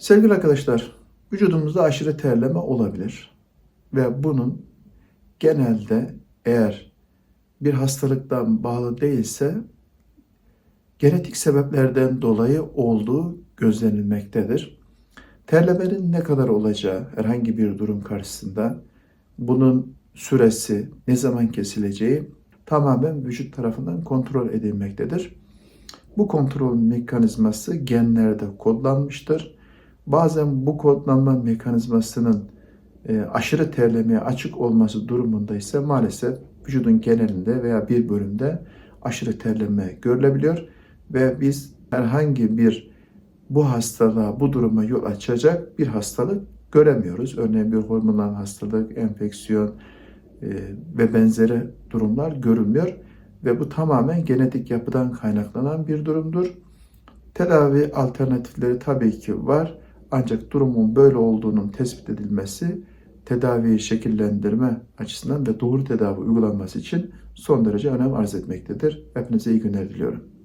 Sevgili arkadaşlar, vücudumuzda aşırı terleme olabilir ve bunun genelde eğer bir hastalıktan bağlı değilse genetik sebeplerden dolayı olduğu gözlenilmektedir. Terlemenin ne kadar olacağı herhangi bir durum karşısında bunun süresi, ne zaman kesileceği tamamen vücut tarafından kontrol edilmektedir. Bu kontrol mekanizması genlerde kodlanmıştır. Bazen bu kodlanma mekanizmasının e, aşırı terlemeye açık olması durumunda ise maalesef vücudun genelinde veya bir bölümde aşırı terleme görülebiliyor ve biz herhangi bir bu hastalığa, bu duruma yol açacak bir hastalık göremiyoruz. Örneğin bir hormonal hastalık, enfeksiyon e, ve benzeri durumlar görülmüyor ve bu tamamen genetik yapıdan kaynaklanan bir durumdur. Tedavi alternatifleri tabii ki var. Ancak durumun böyle olduğunun tespit edilmesi tedaviyi şekillendirme açısından ve doğru tedavi uygulanması için son derece önem arz etmektedir. Hepinize iyi günler diliyorum.